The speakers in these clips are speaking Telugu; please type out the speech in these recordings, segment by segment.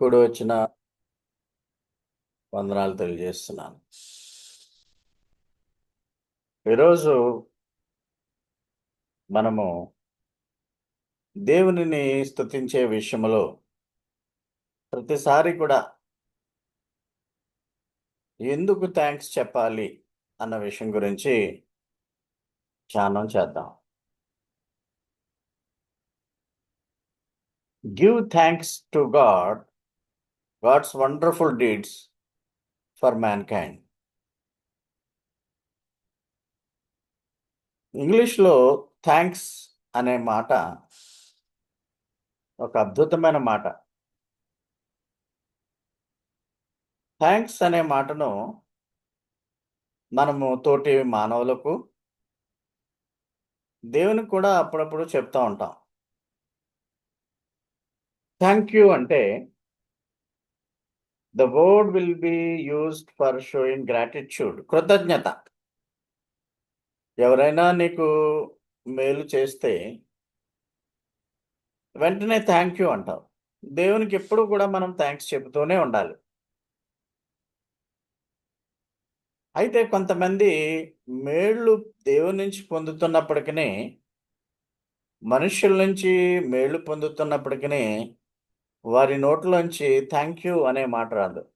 కూడి వచ్చిన వందనాలు తెలియజేస్తున్నాను. ఈరోజు మనము దేవునిని స్థుతించే విషయంలో ప్రతిసారి కూడా ఎందుకు థ్యాంక్స్ చెప్పాలి అన్న విషయం గురించి ధ్యానం చేద్దాం. Give thanks to God God's wonderful deeds for man kind ఇంగ్లీష్లో థ్యాంక్స్ అనే మాట ఒక అద్భుతమైన మాట. థ్యాంక్స్ అనే మాటను మనము తోటి మానవులకు దేవునికి కూడా అప్పుడప్పుడు చెప్తూ ఉంటాం. థ్యాంక్ యూ అంటే the word will be used for showing gratitude కృతజ్ఞత. ఎవరైనా నీకు మేలు చేస్తే వెంటనే థ్యాంక్ యూ అంటావు. దేవునికి ఎప్పుడు కూడా మనం థ్యాంక్స్ చెబుతూనే ఉండాలి. అయితే కొంతమంది మేళ్ళు దేవుని నుంచి పొందుతున్నప్పటికీ మనుషుల నుంచి మేళ్ళు పొందుతున్నప్పటికీ వారి నోట్లోంచి థ్యాంక్ యూ అనే మాట రాదు.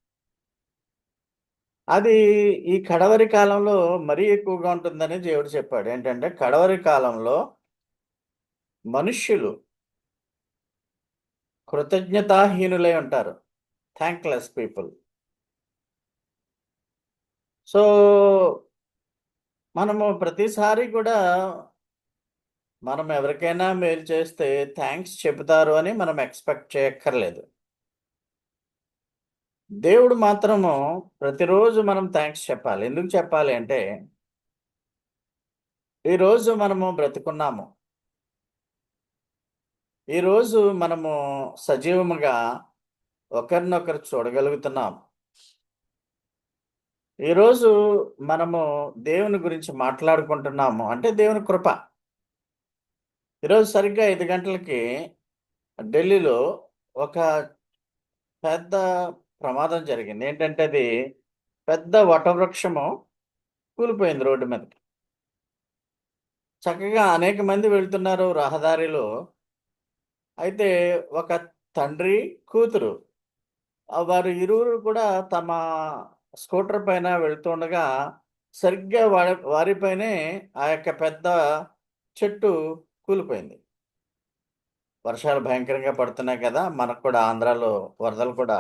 అది ఈ కడవరి కాలంలో మరీ ఎక్కువగా ఉంటుందని దేవుడు చెప్పాడు. ఏంటంటే కడవరి కాలంలో మనుష్యులు కృతజ్ఞతాహీనులై ఉంటారు. థ్యాంక్లెస్ పీపుల్ సో మనము ప్రతిసారి కూడా మనం ఎవరికైనా మేలు చేస్తే థ్యాంక్స్ చెబుతారు అని మనం ఎక్స్పెక్ట్ చేయక్కర్లేదు. దేవుడు మాత్రము ప్రతిరోజు మనం థ్యాంక్స్ చెప్పాలి. ఎందుకు చెప్పాలి అంటే ఈరోజు మనము బ్రతుకున్నాము. ఈరోజు మనము సజీవముగా ఒకరినొకరు చూడగలుగుతున్నాం ఈరోజు మనము దేవుని గురించి మాట్లాడుకుంటున్నాము. అంటే దేవుని కృప. ఈరోజు సరిగ్గా ఐదు గంటలకి ఢిల్లీలో ఒక పెద్ద ప్రమాదం జరిగింది. ఏంటంటే అది పెద్ద వటవృక్షము కూలిపోయింది రోడ్డు మీద చక్కగా అనేక మంది వెళ్తున్నారు రహదారిలో. అయితే ఒక తండ్రి కూతురు వారు ఇరువురు కూడా తమ స్కూటర్ పైన వెళ్తుండగా సరిగ్గా వారి వారిపైనే ఆ యొక్క పెద్ద చెట్టు కూలిపోయింది. వర్షాలు భయంకరంగా పడుతున్నాయి కదా మనకు కూడా ఆంధ్రాలో వరదలు కూడా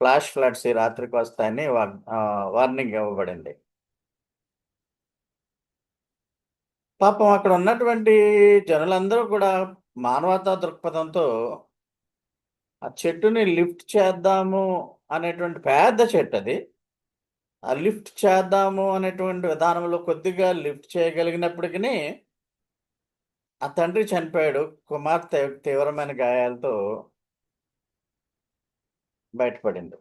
ఫ్లాష్ ఫ్లడ్స్ ఈ రాత్రికి వస్తాయని వార్నింగ్ ఇవ్వబడింది. పాపం అక్కడ ఉన్నటువంటి జనులందరూ కూడా మానవతా దృక్పథంతో ఆ చెట్టుని లిఫ్ట్ చేద్దాము అనేటువంటి పెద్ద చెట్టు అది. ఆ లిఫ్ట్ చేద్దాము అనేటువంటి విధానంలో కొద్దిగా లిఫ్ట్ చేయగలిగినప్పటికీ ఆ తండ్రి చనిపోయాడు. కుమార్తె తీవ్రమైన గాయాలతో బయటపడింది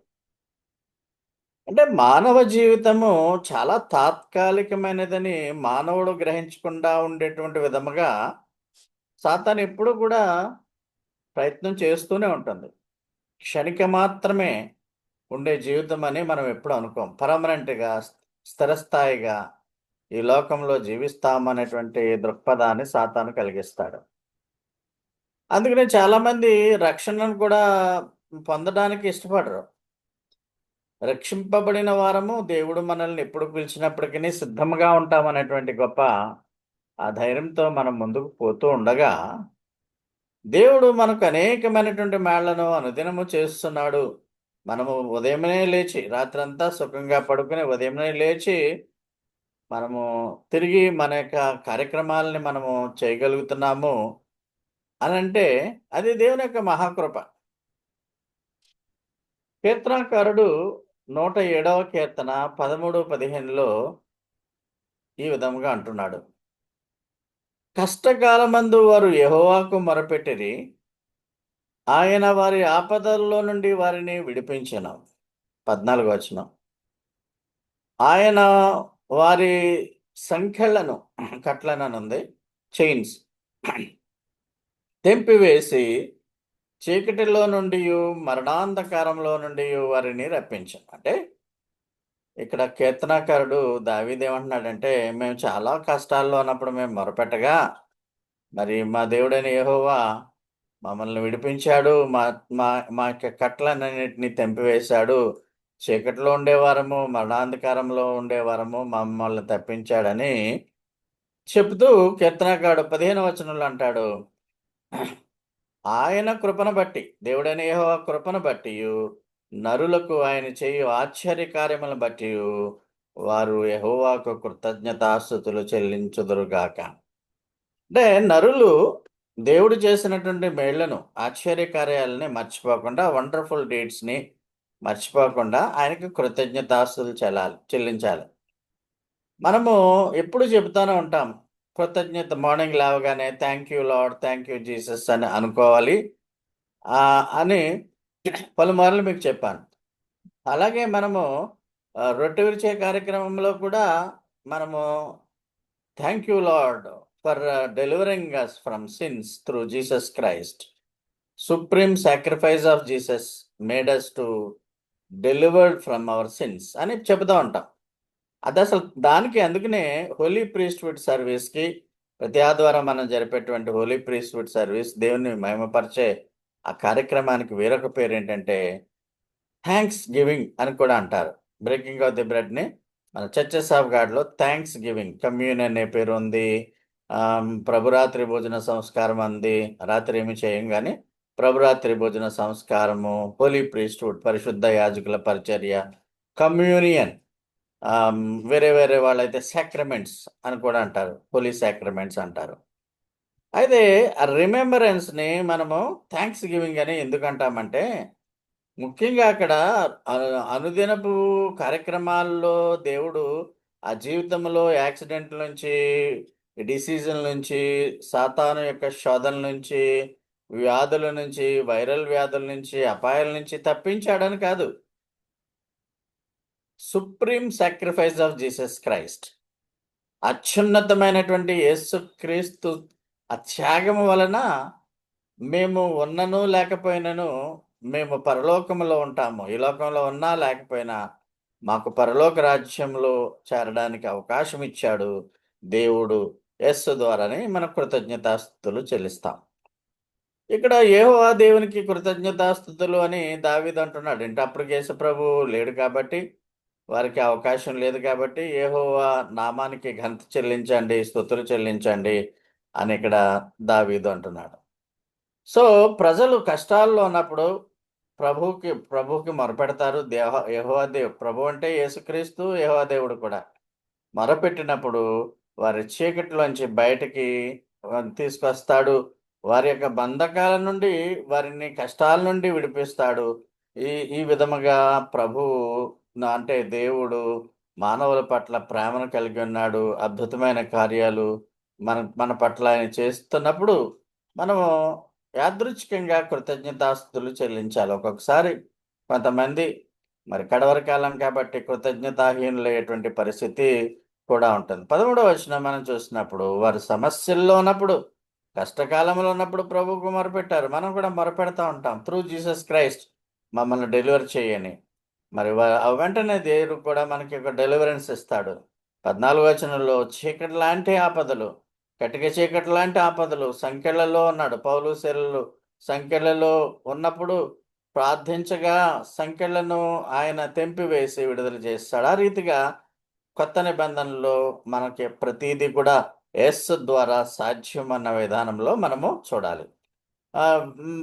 అంటే మానవ జీవితము చాలా తాత్కాలికమైనదని మానవుడు గ్రహించకుండా ఉండేటువంటి విధముగా సాతాన్ ఎప్పుడు కూడా ప్రయత్నం చేస్తూనే ఉంటుంది. క్షణిక మాత్రమే ఉండే జీవితం అని మనం ఎప్పుడు అనుకోం. పర్మనెంట్గా స్థిరస్థాయిగా ఈ లోకంలో జీవిస్తామనేటువంటి దృక్పథాన్ని సాతాను కలిగిస్తాడు. అందుకనే చాలామంది రక్షణను కూడా పొందడానికి ఇష్టపడరు. రక్షింపబడిన వారము దేవుడు మనల్ని ఎప్పుడు పిలిచినప్పటికీ సిద్ధంగా ఉంటామనేటువంటి గొప్ప ఆ ధైర్యంతో మనం ముందుకు పోతూ ఉండగా దేవుడు మనకు అనేకమైనటువంటి మేళ్ళను అనుదినము చేస్తున్నాడు. మనము ఉదయమే లేచి రాత్రంతా సుఖంగా పడుకుని ఉదయమే లేచి మనము తిరిగి మన యొక్క కార్యక్రమాలని మనము చేయగలుగుతున్నాము అని అంటే అది దేవుని యొక్క మహాకృప. కీర్తనాకారుడు నూట ఏడవ కీర్తన పదమూడు పదిహేనులో ఈ విధంగా అంటున్నాడు. కష్టకాలమందు వారు యహోవాకు మొరపెట్టిరి ఆయన వారి ఆపదల్లో నుండి వారిని విడిపించను. పద్నాలుగు వచ్చిన ఆయన వారి సంఖ్యలను కట్లననుంది చైన్స్ తెంపివేసి చీకటిలో నుండి మరణాంధకారంలో నుండి వారిని రప్పించాను అంటే ఇక్కడ కీర్తనాకారుడు దావీదేమంటున్నాడంటే మేము చాలా కష్టాల్లో ఉన్నప్పుడు మేము మొరపెట్టగా మరి మా దేవుడైన యహోవా మమ్మల్ని విడిపించాడు మా మా మా యొక్క కట్లన్నిటిని తెంపివేశాడు చీకటిలో ఉండేవారము మరణాంధకారంలో ఉండేవారము మమ్మల్ని తప్పించాడని చెబుతూ కీర్తనకాడు పదిహేను వచనంలో అంటాడు. ఆయన కృపను బట్టి దేవుడైన యహో కృపను బట్టి నరులకు ఆయన చేయు ఆశ్చర్య కార్యములను బట్టి వారు యహోవాకు కృతజ్ఞతాస్థుతులు చెల్లించుదురుగాక అంటే నరులు దేవుడు చేసినటువంటి మేళ్ళను ఆశ్చర్య కార్యాలని మర్చిపోకుండా వండర్ఫుల్ డేట్స్ని మర్చిపోకుండా ఆయనకు కృతజ్ఞతాస్తులు చెల్లాలి చెల్లించాలి. మనము ఎప్పుడు చెబుతూనే ఉంటాం కృతజ్ఞత మార్నింగ్ లేవగానే thank you Lord thank you Jesus అని అనుకోవాలి. అని పలుమార్లు మీకు చెప్పాను. అలాగే మనము రొట్టె విరిచే కార్యక్రమంలో కూడా మనము thank you Lord for delivering us from sins through Jesus Christ supreme sacrifice of Jesus made us to delivered from our sins అని చెబుతూ ఉంటాం. అది అసలు దానికి అందుకనే హోలీ ప్రీస్ట్వుడ్ సర్వీస్కి ప్రతి ఆదివారం మనం జరిపేటువంటి హోలీ ప్రీస్ట్వుడ్ సర్వీస్ దేవుని మహిమపరిచే ఆ కార్యక్రమానికి వేరొక పేరు ఏంటంటే థ్యాంక్స్ గివింగ్ అని కూడా అంటారు. బ్రేకింగ్ ఆఫ్ ది బ్రెడ్ని మన చర్చెస్ ఆఫ్ గాడ్లో థ్యాంక్స్ గివింగ్ కమ్యూన్ అనే పేరు ఉంది. ప్రభురాత్రి భోజన సంస్కారం అంది రాత్రి ఏమి చేయం కానీ ప్రభురాత్రి భోజన సంస్కారము హోలీ ప్రీస్ట్హుడ్ పరిశుద్ధ యాజకుల పరిచర్య కమ్యూనియన్ వేరే వేరే వాళ్ళైతే సాక్రమెంట్స్ అని కూడా అంటారు. హోలీ సాక్రమెంట్స్ అంటారు. అయితే ఆ రిమెంబరెన్స్ని మనము థ్యాంక్స్ గివింగ్ అని ఎందుకు అంటామంటే ముఖ్యంగా అక్కడ అను- అనుదినపు కార్యక్రమాల్లో దేవుడు ఆ జీవితంలో యాక్సిడెంట్ నుంచి డిసీజుల నుంచి సాతాను యొక్క శోధన నుంచి వ్యాధుల నుంచి వైరల్ వ్యాధుల నుంచి అపాయాల నుంచి తప్పించాడని కాదు. Supreme sacrifice of Jesus Christ అత్యున్నతమైనటువంటి యేసుక్రీస్తు ఆ త్యాగము వలన మేము ఉన్నను లేకపోయినను మేము పరలోకంలో ఉంటాము. ఈ లోకంలో ఉన్నా లేకపోయినా మాకు పరలోక రాజ్యంలో చేరడానికి అవకాశం ఇచ్చాడు దేవుడు యస్సు ద్వారానే మన కృతజ్ఞతాస్తులు చెల్లిస్తాం. ఇక్కడ ఏహోవా దేవునికి కృతజ్ఞతాస్థుతులు అని దావీదు అంటున్నాడు అంటే అప్పుడు యేసు లేడు కాబట్టి వారికి అవకాశం లేదు కాబట్టి ఏహోవా నామానికి ఘంత చెల్లించండి స్థుతులు చెల్లించండి అని ఇక్కడ దావీదు అంటున్నాడు. సో ప్రజలు కష్టాల్లో ఉన్నప్పుడు ప్రభుకి ప్రభుకి మొరపెడతారు. దేహ యహోవా దేవుడు ప్రభు అంటే యేసుక్రీస్తు యెహోవా దేవుడు కూడా. మొరపెట్టినప్పుడు వారి చీకటిలోంచి బయటికి తీసుకొస్తాడు. వారి యొక్క బంధకాల నుండి వారిని కష్టాల నుండి విడిపిస్తాడు. ఈ ఈ విధముగా ప్రభు అంటే దేవుడు మానవుల పట్ల ప్రేమను కలిగి ఉన్నాడు. అద్భుతమైన కార్యాలు మన మన పట్ల ఆయన చేస్తున్నప్పుడు మనము యాదృచ్ఛికంగా కృతజ్ఞతాస్తులు చెల్లించాలి. ఒక్కొక్కసారి కొంతమంది మరి కడవరి కాలం కాబట్టి కృతజ్ఞతాహీనులయ్యేటువంటి పరిస్థితి కూడా ఉంటుంది. పదమూడవ వచనం మనం చూసినప్పుడు వారు సమస్యల్లో ఉన్నప్పుడు కష్టకాలంలో ఉన్నప్పుడు ప్రభువుకు మొరపెట్టారు. మనం కూడా మొరపెడతా ఉంటాం. త్రూ జీసస్ క్రైస్ట్ మమ్మల్ని డెలివర్ చేయని. మరి ఆ వెంటనే దేవుడు కూడా మనకి ఒక డెలివరెన్స్ ఇస్తాడు. పద్నాలుగు వచనంలో చీకటి లాంటి ఆపదలు కటిక చీకటి లాంటి ఆపదలు సంఖ్యలలో ఉన్నాడు. పౌలు శిలలు సంఖ్యలలో ఉన్నప్పుడు ప్రార్థించగా సంఖ్యలను ఆయన తెంపివేసి విడుదల చేస్తాడు. ఆ రీతిగా కొత్త నిబంధనలో మనకి ప్రతిదీ కూడా ఎస్ ద్వారా సాధ్యం అన్న విధానంలో మనము చూడాలి.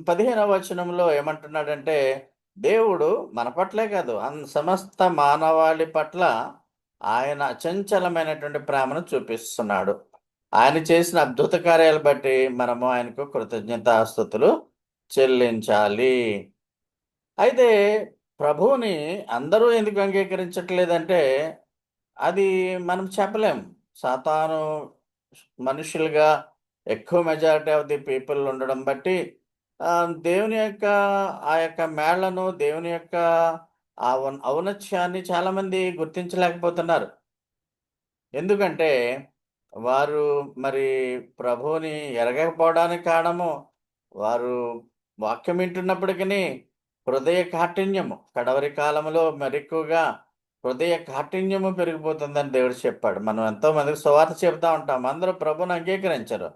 పదిహేనవ వచనంలో ఏమంటున్నాడంటే దేవుడు మన పట్లే కాదు అన్ సమస్త మానవాళి పట్ల ఆయన అచంచలమైనటువంటి ప్రేమను చూపిస్తున్నాడు. ఆయన చేసిన అద్భుత కార్యాలు బట్టి మనము ఆయనకు కృతజ్ఞతాస్థుతులు చెల్లించాలి. అయితే ప్రభువుని అందరూ ఎందుకు అంగీకరించట్లేదంటే అది మనం చెప్పలేం. సాతాను మనుషులుగా ఎక్కువ మెజారిటీ ఆఫ్ ది పీపుల్ ఉండడం బట్టి దేవుని యొక్క ఆ యొక్క మేళ్ళను దేవుని యొక్క ఆ ఔనత్యాన్ని చాలామంది గుర్తించలేకపోతున్నారు. ఎందుకంటే వారు మరి ప్రభువుని ఎరగకపోవడానికి కారణము వారు వాక్యం వింటున్నప్పటికీ హృదయ కాఠిన్యము కడవరి కాలంలో మరెక్కువగా హృదయ కాఠిన్యము పెరిగిపోతుందని దేవుడు చెప్పాడు. మనం ఎంతో మందికి సువార్త చెబుతా ఉంటాం. అందరూ ప్రభుని అంగీకరించరు.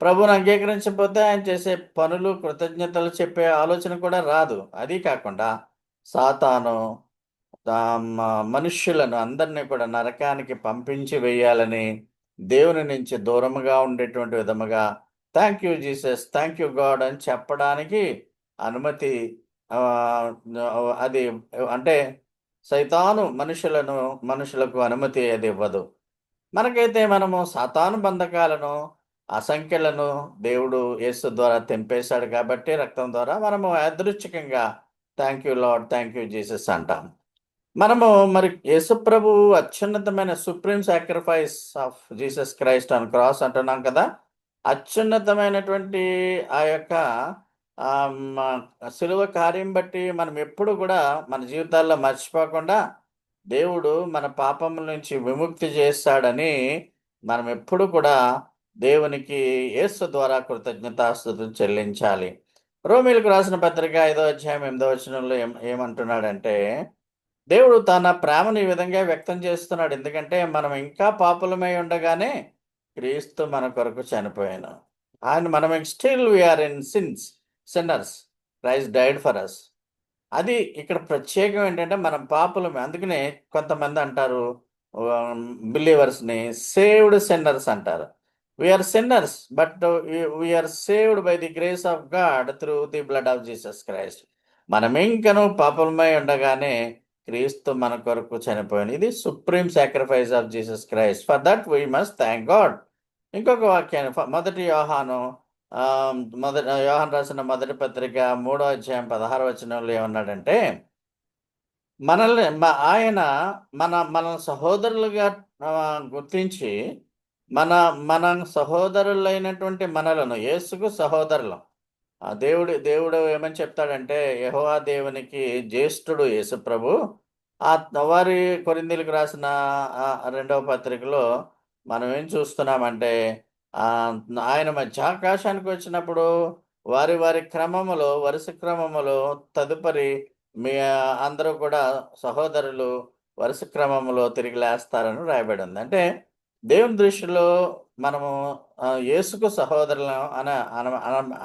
ప్రభుని అంగీకరించకపోతే ఆయన చేసే పనులు కృతజ్ఞతలు చెప్పే ఆలోచన కూడా రాదు. అది కాకుండా సాతాను మనుష్యులను అందరినీ కూడా నరకానికి పంపించి వేయాలని దేవుని నుంచి దూరముగా ఉండేటువంటి విధముగా thank you Jesus thank you God అని చెప్పడానికి అనుమతి అది అంటే సైతాను మనుషులను మనుషులకు అనుమతి అది ఇవ్వదు మనకైతే మనము సాతాను బంధకాలను అసంఖ్యలను దేవుడు యేసు ద్వారా తెంపేశాడు కాబట్టి రక్తం ద్వారా మనము యాదృచ్ఛికంగా thank you Lord thank you Jesus అంటాం. మనము మరి యేసుప్రభు అత్యున్నతమైన supreme sacrifice of Jesus Christ on cross అంటున్నాం కదా. అత్యున్నతమైనటువంటి ఆ యొక్క సులువ కార్యం బట్టి మనం ఎప్పుడు కూడా మన జీవితాల్లో మర్చిపోకుండా దేవుడు మన పాపముల నుంచి విముక్తి చేస్తాడని మనం ఎప్పుడు కూడా దేవునికి యేసు ద్వారా కృతజ్ఞతాస్తుతులు చెల్లించాలి. రోమిలకు రాసిన పత్రిక ఐదో అధ్యాయం ఎనిమిదో వచనంలో ఏం ఏమంటున్నాడంటే దేవుడు తన ప్రేమను ఈ విధంగా వ్యక్తం చేస్తున్నాడు. ఎందుకంటే మనం ఇంకా పాపులమై ఉండగానే క్రీస్తు మన కొరకు చనిపోయాను. ఆయన మనం still we are in sins sinners Christ died for us అది ఇక్కడ ప్రత్యేకం ఏంటంటే మనం పాపులమే. అందుకనే కొంతమంది అంటారు బిలీవర్స్ని సేవ్డ్ సిన్నర్స్ అంటారు. We are sinners but we are saved by the grace of God through the blood of Jesus Christ మనం ఇంకనూ పాపలమై ఉండగానే క్రీస్తు మన కొరకు చనిపోయింది ఇది supreme sacrifice of Jesus Christ for that we must thank God ఇంకొక వాక్యాన్ని ఫ- మొదటి యోహాను మొదటి యోహాన్ రాసిన మొదటి పత్రిక మూడో అధ్యాయం పదహారు వచనంలో ఏమన్నాడంటే మనల్ని మా ఆయన మన మన సహోదరులుగా గుర్తించి మన మన సహోదరులైనటువంటి మనలను యేసుకు సహోదరులం. ఆ దేవుడు దేవుడు ఏమని చెప్తాడంటే యహోవా దేవునికి జ్యేష్ఠుడు యేసుప్రభు. ఆ వారి కొరిందీలకు రాసిన రెండవ పత్రికలో మనం ఏం చూస్తున్నామంటే ఆయన మధ్య ఆకాశానికి వచ్చినప్పుడు వారి వారి క్రమములో వరుస క్రమములో తదుపరి మీ అందరూ కూడా సహోదరులు వరుస క్రమములో తిరిగి లేస్తారని రాయబడి ఉంది. అంటే దేవుని దృష్టిలో మనము యేసుకు సహోదరులను అన అన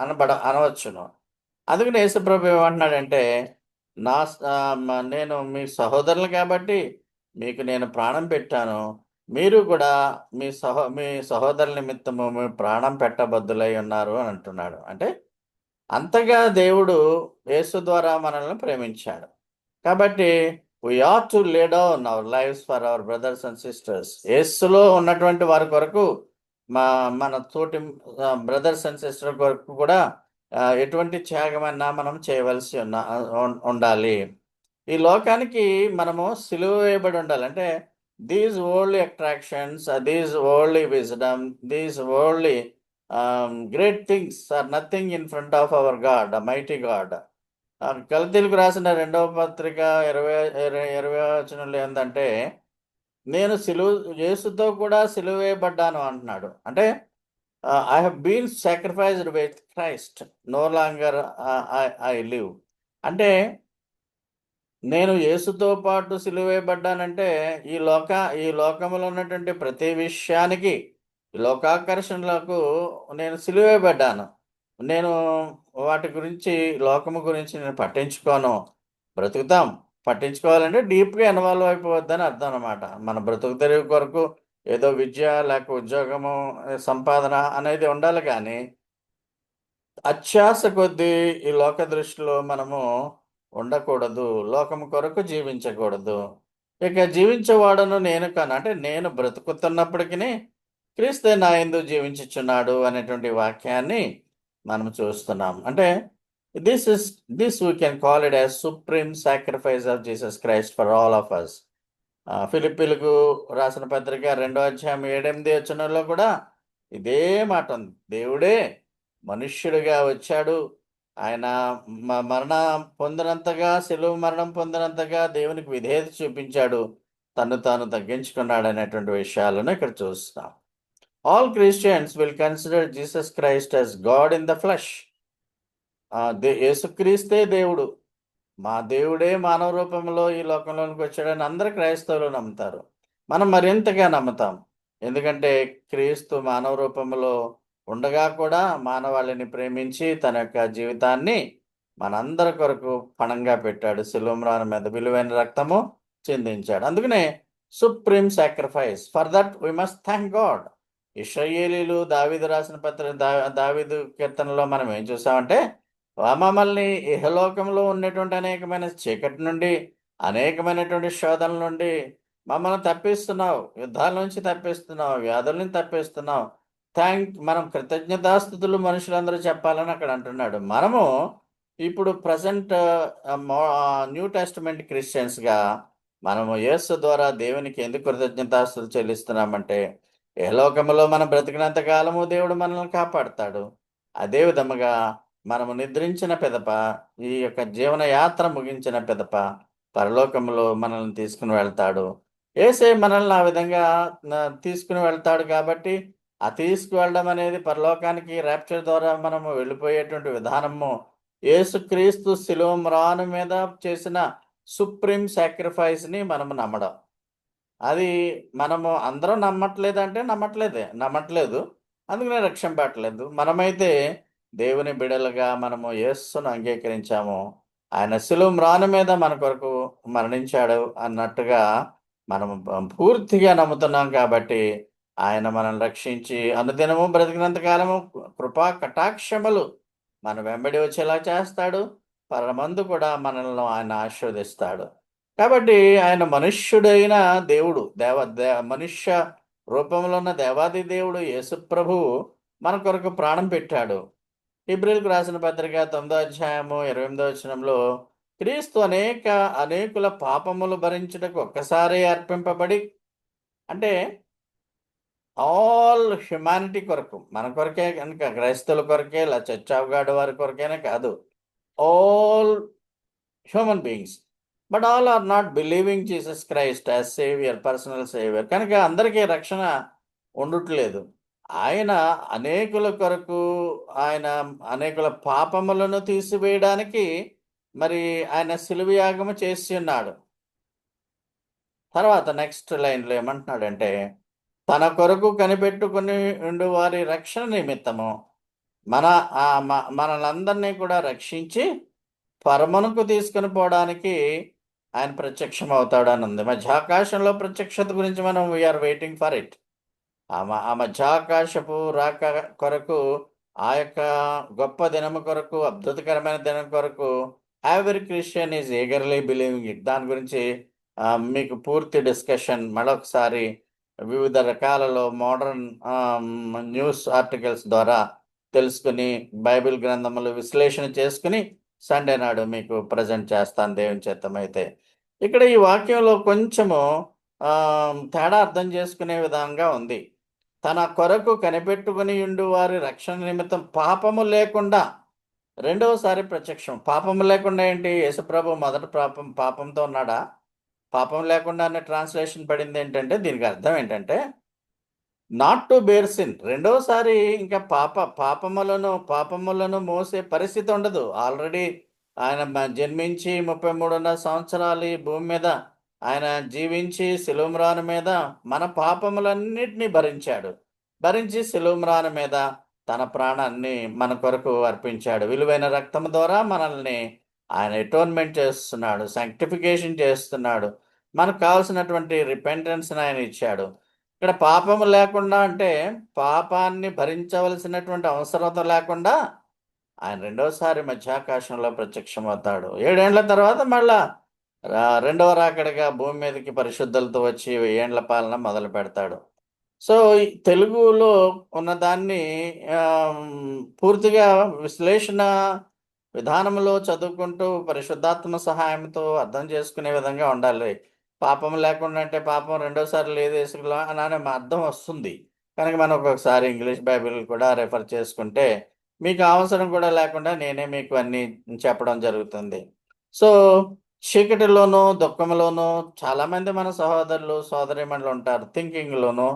అనబడ అనవచ్చును. అందుకని యేసుప్రభు ఏమంటున్నాడంటే నా నేను మీ సహోదరులు కాబట్టి మీకు నేను ప్రాణం పెట్టాను. మీరు కూడా మీ సహో మీ సహోదరుల నిమిత్తము మీ ప్రాణం పెట్టబద్దులై ఉన్నారు అని అంటున్నాడు. అంటే అంతగా దేవుడు యేసు ద్వారా మనల్ని ప్రేమించాడు. కాబట్టి we are to lay down our lifes for our brothers and sisters యేసులో ఉన్నటువంటి వారి కొరకు మా మన తోటి బ్రదర్స్ అండ్ సిస్టర్ కొరకు కూడా ఎటువంటి త్యాగమన్నా మనం చేయవలసి ఉన్న ఉండాలి. ఈ లోకానికి మనము సిలువ వేయబడి ఉండాలి. అంటే these worldly attractions these worldly wisdom these worldly great things are nothing in front of our God mighty God. Uh, కల్తీలకు రాసిన రెండవ పత్రిక ఇరవై ఇరవై ఇరవై వచనంలో ఏంటంటే నేను సిలువ యేసుతో కూడా సిలువేయబడ్డాను అంటున్నాడు. అంటే I have been sacrificed with Christ no longer I live అంటే నేను యేసుతో పాటు సిలువేయబడ్డానంటే ఈ లోక ఈ లోకంలో ఉన్నటువంటి ప్రతి విషయానికి లోకాకర్షణలకు నేను సిలువేయబడ్డాను. నేను వాటి గురించి లోకము గురించి నేను పట్టించుకోను. బ్రతుకుతాం. పట్టించుకోవాలంటే డీప్గా ఇన్వాల్వ్ అయిపోవద్దని అర్థం అనమాట మన బ్రతుకు తెరువు కొరకు ఏదో విద్య లేక ఉద్యోగము సంపాదన అనేది ఉండాలి కానీ అత్యాస కొద్దీ ఈ లోక దృష్టిలో మనము ఉండకూడదు లోకము కొరకు జీవించకూడదు. ఇక జీవించేవాడను నేను కాను అంటే నేను బ్రతుకుతున్నప్పటికీ క్రీస్తే నా ఎందు జీవించుచున్నాడు అనేటువంటి వాక్యాన్ని మనం చూస్తున్నాం. అంటే this is this we can call it as supreme sacrifice of Jesus Christ for all of us ఫిలిపిలకు రాసిన పత్రిక రెండో అధ్యాయం ఏడెనిమిది వచ్చినలో కూడా ఇదే మాట ఉంది. దేవుడే మనుష్యుడిగా వచ్చాడు ఆయన మరణ మరణం పొందినంతగా సెలవు మరణం పొందినంతగా దేవునికి విధేయత చూపించాడు. తను తాను తగ్గించుకున్నాడు అనేటువంటి విషయాలను ఇక్కడ చూస్తున్నాం all Christians will consider Jesus Christ as God in the flesh they యేసుక్రీస్తే దేవుడు. మా దేవుడే మానవ రూపంలో ఈ లోకంలోనికి వచ్చాడని అందరు క్రైస్తవులు నమ్ముతారు. మనం మరింతగా నమ్ముతాం. ఎందుకంటే క్రీస్తు మానవ రూపంలో ఉండగా కూడా మానవాళిని ప్రేమించి తన యొక్క జీవితాన్ని మనందరి కొరకు పణంగా పెట్టాడు. సిలుమ్రాన్ మీద విలువైన రక్తము చిందించాడు. అందుకనే supreme sacrifice. For that we must thank God. ఇస్రాయేలీలు దావీదు రాసిన పత్ర దా దావీదు కీర్తనలో మనం ఏం చూసామంటే మమ్మల్ని ఇహలోకంలో ఉన్నటువంటి అనేకమైన చీకటి నుండి అనేకమైనటువంటి శోధనల నుండి మమ్మల్ని తప్పిస్తున్నావు. యుద్ధాల నుంచి తప్పిస్తున్నావు. వ్యాధుల నుంచి తప్పిస్తున్నావు. థ్యాంక్ మనం కృతజ్ఞతాస్థుతులు మనుషులందరూ చెప్పాలని అక్కడ అంటున్నాడు. మనము ఇప్పుడు ప్రజెంట్ న్యూ టెస్ట్మెంట్ క్రిస్టియన్స్గా మనము యేసు ద్వారా దేవునికి ఎందుకు కృతజ్ఞతాస్తులు చెల్లిస్తున్నామంటే ఏ లోకములో మనం బ్రతికినంత కాలము దేవుడు మనల్ని కాపాడుతాడు. అదే విధముగా మనము నిద్రించిన పెదప ఈ యొక్క జీవన యాత్ర ముగించిన పెదప పరలోకములో మనల్ని తీసుకుని వెళ్తాడు. ఏసే మనల్ని ఆ విధంగా తీసుకుని వెళ్తాడు కాబట్టి ఆ తీసుకువెళ్ళడం అనేది పరలోకానికి ర్యాప్చర్ ద్వారా మనము వెళ్ళిపోయేటువంటి విధానము. యేసుక్రీస్తు శిలోం రాను మీద చేసిన సుప్రీం సాక్రిఫైస్ని మనము నమ్మడం. అది మనము అందరం నమ్మట్లేదంటే నమ్మట్లేదే నమ్మట్లేదు. అందుకనే రక్షింపట్లేదు. మనమైతే దేవుని బిడలుగా మనము యేస్సును అంగీకరించాము. ఆయన శిలువ మ్రాను మీద మన కొరకు మరణించాడు అన్నట్టుగా మనము పూర్తిగా నమ్ముతున్నాం కాబట్టి ఆయన మనల్ని రక్షించి అనుదినము బ్రతికినంత కాలము కృపా కటాక్షములు మన వెంబడి వచ్చేలా చేస్తాడు. పరమందు కూడా మనల్ని ఆయన ఆశీర్వదిస్తాడు. కాబట్టి ఆయన మనుష్యుడైన దేవుడు దేవ దే మనుష్య రూపంలో ఉన్న దేవాది దేవుడు యేసుప్రభువు మన కొరకు ప్రాణం పెట్టాడు. హిబ్రిల్కు రాసిన పత్రిక తొమ్మిదో అధ్యాయము ఇరవై ఎనిమిదో వచనంలో క్రీస్తు అనేక అనేకుల పాపములు భరించుటకు ఒక్కసారి అర్పింపబడి అంటే ఆల్ హ్యుమానిటీ కొరకు మన కొరకే కనుక క్రైస్తవుల కొరకే ఇలా చర్చ్ గాడ్ వారి కొరకేనే కాదు. All human beings but all are not believing Jesus Christ as saviour personal saviour. కనుక అందరికీ రక్షణ ఉండట్లేదు. ఆయన అనేకుల కొరకు ఆయన అనేకుల పాపములను తీసివేయడానికి మరి ఆయన సిలువయాగము చేసి ఉన్నాడు. తర్వాత నెక్స్ట్ లైన్లో ఏమంటున్నాడంటే తన కొరకు కనిపెట్టుకుని ఉండు వారి రక్షణ నిమిత్తము. మన ఆ మనలందరినీ కూడా రక్షించి పరమనుకు తీసుకుని పోవడానికి ఆయన ప్రత్యక్షం అవుతాడు అని ఉంది మధ్యాకాశంలో ప్రత్యక్షత గురించి మనం వీఆర్ వెయిటింగ్ ఫర్ ఇట్ ఆ మ- మధ్యాకాశపు రాక కొరకు ఆ యొక్క గొప్ప దినము కొరకు అద్భుతకరమైన దినం కొరకు ఎవరి Christian is eagerly believing it దాని గురించి మీకు పూర్తి డిస్కషన్ మరొకసారి వివిధ రకాలలో మోడర్న్ న్యూస్ ఆర్టికల్స్ ద్వారా తెలుసుకుని బైబిల్ గ్రంథములు విశ్లేషణ చేసుకుని సండే నాడు మీకు ప్రజెంట్ చేస్తాను దేవుని చిత్తమైతే ఇక్కడ ఈ వాక్యంలో కొంచెము తేడా అర్థం చేసుకునే విధంగా ఉంది. తన కొరకు కనిపెట్టుకుని ఉండు వారి రక్షణ నిమిత్తం పాపము లేకుండా. రెండవసారి ప్రత్యక్షం. పాపము లేకుండా ఏంటి? యేసుప్రభు మొదటి పాపం పాపంతో ఉన్నాడా? పాపం లేకుండా అనే ట్రాన్స్లేషన్ పడింది ఏంటంటే దీనికి అర్థం ఏంటంటే నాట్ టు బేర్ సిన్ రెండోసారి ఇంకా పాప పాపములను పాపములను మోసే పరిస్థితి ఉండదు. ఆల్రెడీ ఆయన జన్మించి ముప్పై మూడున్నర సంవత్సరాలు ఈ భూమి మీద ఆయన జీవించి శిలుమ్రాను మీద మన పాపములన్నిటినీ భరించాడు. భరించి శిలుమ్రాను మీద తన ప్రాణాన్ని మన కొరకు అర్పించాడు. విలువైన రక్తం ద్వారా మనల్ని ఆయన ఎటోన్మెంట్ చేస్తున్నాడు సాంక్టిఫికేషన్ చేస్తున్నాడు. మనకు కావాల్సినటువంటి రిపెంటెన్స్ని ఆయన ఇచ్చాడు. ఇక్కడ పాపము లేకుండా అంటే పాపాన్ని భరించవలసినటువంటి అవసరత లేకుండా ఆయన రెండోసారి మధ్యాకాశంలో ప్రత్యక్షమవుతాడు. ఏడేండ్ల తర్వాత మళ్ళా రెండవ రాకడగా భూమి మీదకి పరిశుద్ధులతో వచ్చి ఏండ్ల పాలన మొదలు పెడతాడు. సో తెలుగులో ఉన్నదాన్ని పూర్తిగా విశ్లేషణ విధానంలో చదువుకుంటూ పరిశుద్ధాత్మ సహాయంతో అర్థం చేసుకునే విధంగా ఉండాలి. పాపం లేకుండా అంటే పాపం రెండోసారి లేదు వేసుకులా అని మా అర్థం వస్తుంది. కనుక మనం ఒక్కొక్కసారి ఇంగ్లీష్ బైబిల్ కూడా రెఫర్ చేసుకుంటే మీకు అవసరం కూడా లేకుండా నేనే మీకు అన్ని చెప్పడం జరుగుతుంది. సో చీకటిలోనూ దుఃఖంలోనూ చాలామంది మన సహోదరులు సోదరిమణులు ఉంటారు. థింకింగ్లోనూ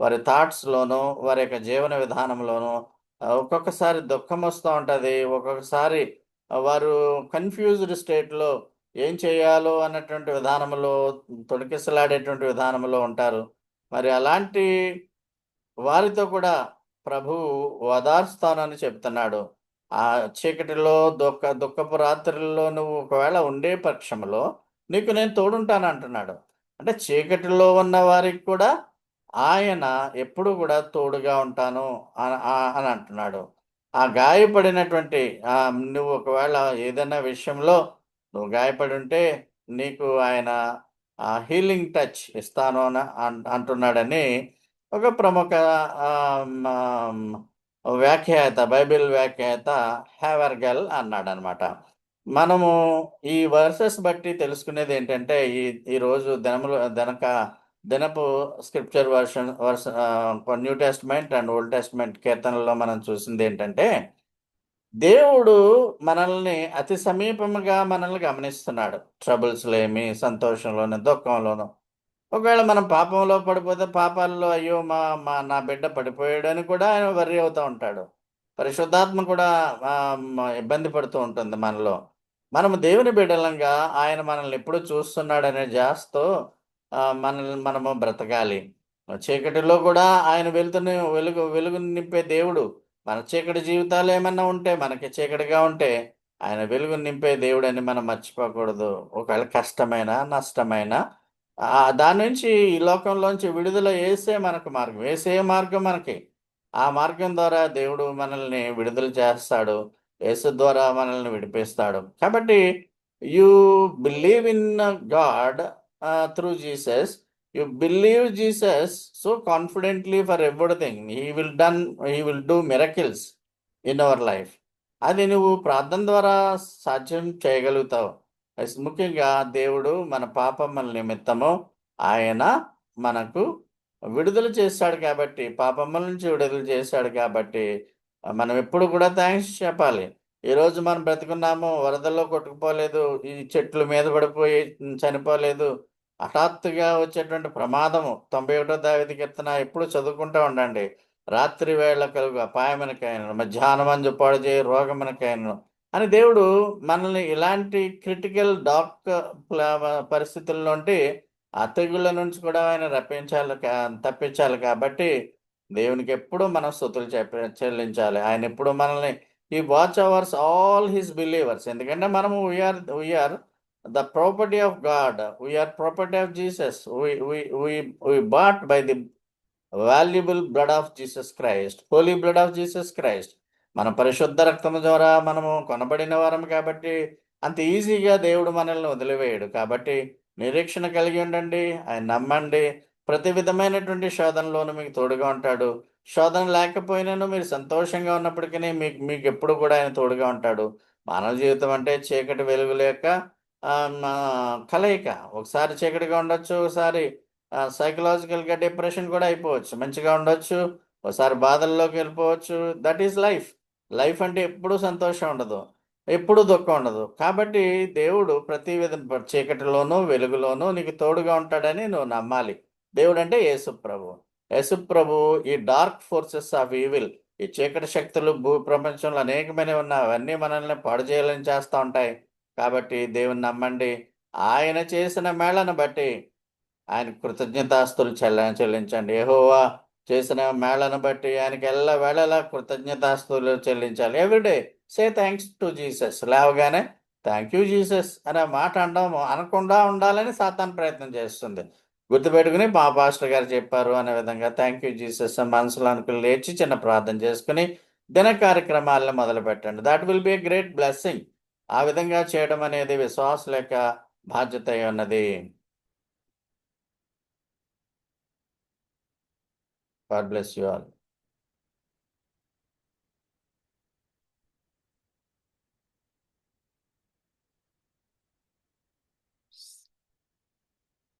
వారి థాట్స్లోనూ వారి యొక్క జీవన విధానంలోనూ ఒక్కొక్కసారి దుఃఖం వస్తూ ఉంటుంది. ఒక్కొక్కసారి వారు కన్‌ఫ్యూజ్డ్ స్టేట్‌లో ఏం చేయాలో అన్నటువంటి విధానంలో తొణికిసలాడేటువంటి విధానంలో ఉంటారు. మరి అలాంటి వారితో కూడా ప్రభువు ఓదార్స్తానని చెప్తున్నాడు. ఆ చీకటిలో దుఃఖ దుఃఖపు రాత్రుల్లో నువ్వు ఒకవేళ ఉండే పక్షంలో నీకు నేను తోడుంటానంటున్నాడు. అంటే చీకటిలో ఉన్న వారికి కూడా ఆయన ఎప్పుడు కూడా తోడుగా ఉంటాను అని అంటున్నాడు. ఆ గాయపడినటువంటి ఆ నువ్వు ఒకవేళ ఏదైనా విషయంలో నువ్వు గాయపడి ఉంటే నీకు ఆయన హీలింగ్ టచ్ ఇస్తాను అని అన్ అంటున్నాడని ఒక ప్రముఖ వ్యాఖ్యాత బైబిల్ వ్యాఖ్యాత హ్యావర్గల్ అన్నాడనమాట. మనము ఈ వర్సెస్ బట్టి తెలుసుకునేది ఏంటంటే ఈ ఈరోజు దినములు దినక దినపు scripture version verse new testament and old testament కీర్తనల్లో మనం చూసింది ఏంటంటే దేవుడు మనల్ని అతి సమీపముగా మనల్ని గమనిస్తున్నాడు. ట్రబుల్స్లేమి సంతోషంలోను, దుఃఖంలోను. ఒకవేళ మనం పాపంలో పడిపోతే పాపాల్లో అయ్యో! మా మా నా బిడ్డ పడిపోయాడు అని కూడా ఆయన వర్రీ అవుతూ ఉంటాడు. పరిశుద్ధాత్మ కూడా ఇబ్బంది పడుతూ ఉంటుంది మనలో. మనము దేవుని బిడ్డలంగా ఆయన మనల్ని ఎప్పుడు చూస్తున్నాడనే జాస్తో మనల్ని మనము బ్రతకాలి. చీకటిలో కూడా ఆయన వెలుతుని వెలుగు వెలుగుని నింపే దేవుడు. మన చీకటి జీవితాలు ఏమన్నా ఉంటే మనకి చీకటిగా ఉంటే ఆయన వెలుగుని నింపే దేవుడని మనం మర్చిపోకూడదు. ఒకవేళ కష్టమైన, నష్టమైన దాని నుంచి ఈ లోకంలోంచి విడుదల వేసే మనకు మార్గం. వేసే మార్గం మనకి. ఆ మార్గం ద్వారా దేవుడు మనల్ని విడుదల చేస్తాడు. యేసు ద్వారా మనల్ని విడిపిస్తాడు. కాబట్టి you believe in God uh, through Jesus. You believe Jesus so confidently for everything. He will done He will do miracles in our life. అది నువ్వు ప్రార్థన ద్వారా సాధ్యం చేయగలుగుతావు. ముఖ్యంగా దేవుడు మన పాపముల నిమిత్తము ఆయన మనకు విడుదల చేశాడు కాబట్టి, పాపముల నుంచి విడుదల చేశాడు కాబట్టి, మనం ఎప్పుడు కూడా థ్యాంక్స్ చెప్పాలి. ఈరోజు మనం బ్రతికున్నాము, వరదల్లో కొట్టుకుపోలేదు, ఈ చెట్లు మీద పడిపోయి చనిపోలేదు. హఠాత్తుగా వచ్చేటువంటి ప్రమాదము 91 దావీదు కీర్తన ఎప్పుడు చదువుకుంటూ ఉండండి. రాత్రి వేళ కలుగు అపాయమునకైనను, పాడు చేయి రోగమునకైనను అని దేవుడు మనల్ని ఇలాంటి క్రిటికల్ డార్క్ ప్ల పరిస్థితుల నుండి ఆ తెగుళ్ళ నుంచి కూడా ఆయన రప్పించాలి తప్పించాలి కాబట్టి దేవునికి ఎప్పుడూ మనం స్థుతులు చెప్ప చెల్లించాలి. ఆయన ఎప్పుడు మనల్ని ఈ watch ours all his believers. ఎందుకంటే మనము we are we are the property of God. We are property of Jesus. We we we we bought by the valuable blood of Jesus Christ. Holy blood of Jesus Christ. మన పరిశుద్ధ రక్తం ద్వారా మనము కొనబడిన వారం కాబట్టి అంత ఈజీగా దేవుడు మనల్ని వదిలివేయడు. కాబట్టి నిరీక్షణ కలిగి ఉండండి. ఆయన నమ్మండి. ప్రతి విధమైనటువంటి శోధనలోనూ మీకు తోడుగా ఉంటాడు. శోధన లేకపోయినాను మీరు సంతోషంగా ఉన్నప్పటికీ మీకు మీకు ఎప్పుడు కూడా ఆయన తోడుగా ఉంటాడు. మానవ జీవితం అంటే చీకటి వెలుగుల యొక్క కలయిక. ఒకసారి చీకటిగా ఉండొచ్చు. ఒకసారి సైకలాజికల్‌గా డిప్రెషన్ కూడా అయిపోవచ్చు. మంచిగా ఉండొచ్చు. ఒకసారి బాధల్లోకి వెళ్ళిపోవచ్చు. That is life. లైఫ్ అంటే ఎప్పుడూ సంతోషం ఉండదు. ఎప్పుడూ దుఃఖం ఉండదు. కాబట్టి దేవుడు ప్రతి విధ చీకటిలోనూ, వెలుగులోనూ నీకు తోడుగా ఉంటాడని నువ్వు నమ్మాలి. దేవుడు అంటే యేసుప్రభు యేసుప్రభు ఈ డార్క్ ఫోర్సెస్ ఆఫ్ ఈవిల్ ఈ చీకటి శక్తులు భూ ప్రపంచంలో అనేకమైన ఉన్న అవన్నీ మనల్ని పాడు చేయాలని చేస్తూ ఉంటాయి. కాబట్టి దేవుని నమ్మండి. ఆయన చేసిన మేళను బట్టి ఆయన కృతజ్ఞతాస్తులు చెల్ల చెల్లించండి. ఏహోవా చేసిన మేళను బట్టి ఆయనకి ఎల్లవేళలా కృతజ్ఞతాస్తులు చెల్లించాలి. Every day say thanks to Jesus. లేవగానే థ్యాంక్ యూ జీసస్ అనే మాట అనడం అనకుండా ఉండాలని సాతాన్ ప్రయత్నం చేస్తుంది. గుర్తుపెట్టుకుని మా పాస్టర్ గారు చెప్పారు అనే విధంగా థ్యాంక్ యూ జీసస్ మనసులో అనుకుని లేచి చిన్న ప్రార్థన చేసుకుని దిన కార్యక్రమాలను మొదలుపెట్టండి. That will be a great blessing. ఆ విధంగా చేయడం అనేది విశ్వాసుల యొక్క బాధ్యత ఉన్నది. God bless you all.